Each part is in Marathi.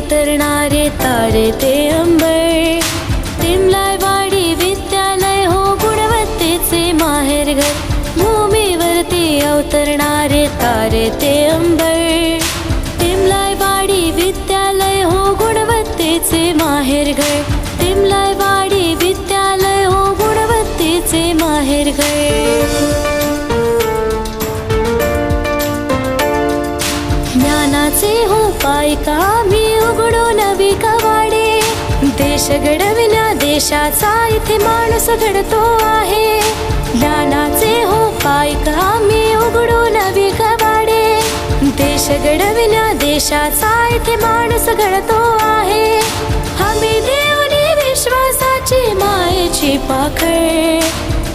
उतरणारे तारे ते अंबर तिमलाय वाडी विद्यालय हो गुणवत्तेचे माहेरघर भूमीवरती अवतरणारे तारे ते अंबर तिमलाय वाडी विद्यालय हो गुणवत्तेचे माहेरघर तिमलाय वाडी विद्यालय हो गुणवत्तेचे माहेरघर ज्ञानाचे हो पाय कामी नवी कवाडे देश घडविण्या देशाचा इथे माणूस घडतो आहे. ज्ञानाचे हो पाय मी उघडो नवी कवाडे देश घडविण्या देशाचा इथे माणूस घडतो आहे. हमी देवने विश्वासाची मायेची पाखळ.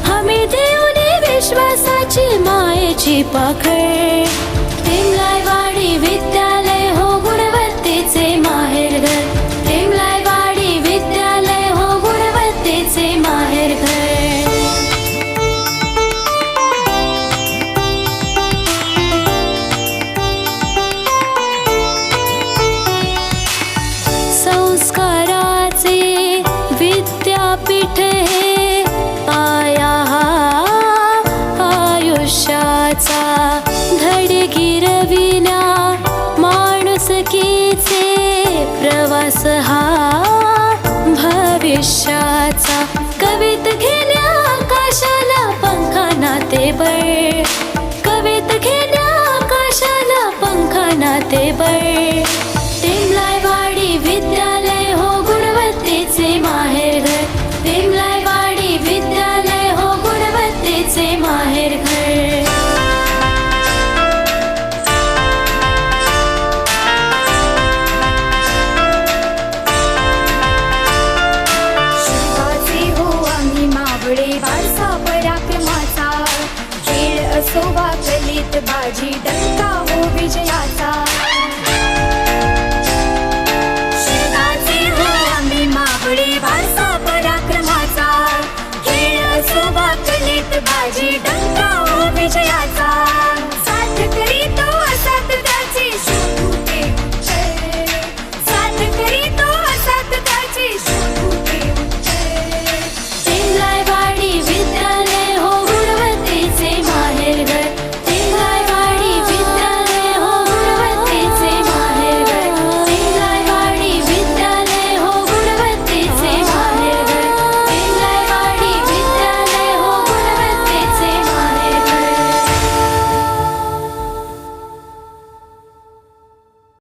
हमी देवने विश्वासाची मायेची पाखळ. भविष्याचा कवित घेण्या आकाशाला पंखाना ते बळ. कवित घेण्या आकाशाला पंखाना ते बळ. जीत बाजी डंका हो विजयाचा. हो, आम्ही पराक्रमाचा. खेळ असो वाकलेत बाजी डंका हो विजयाचा.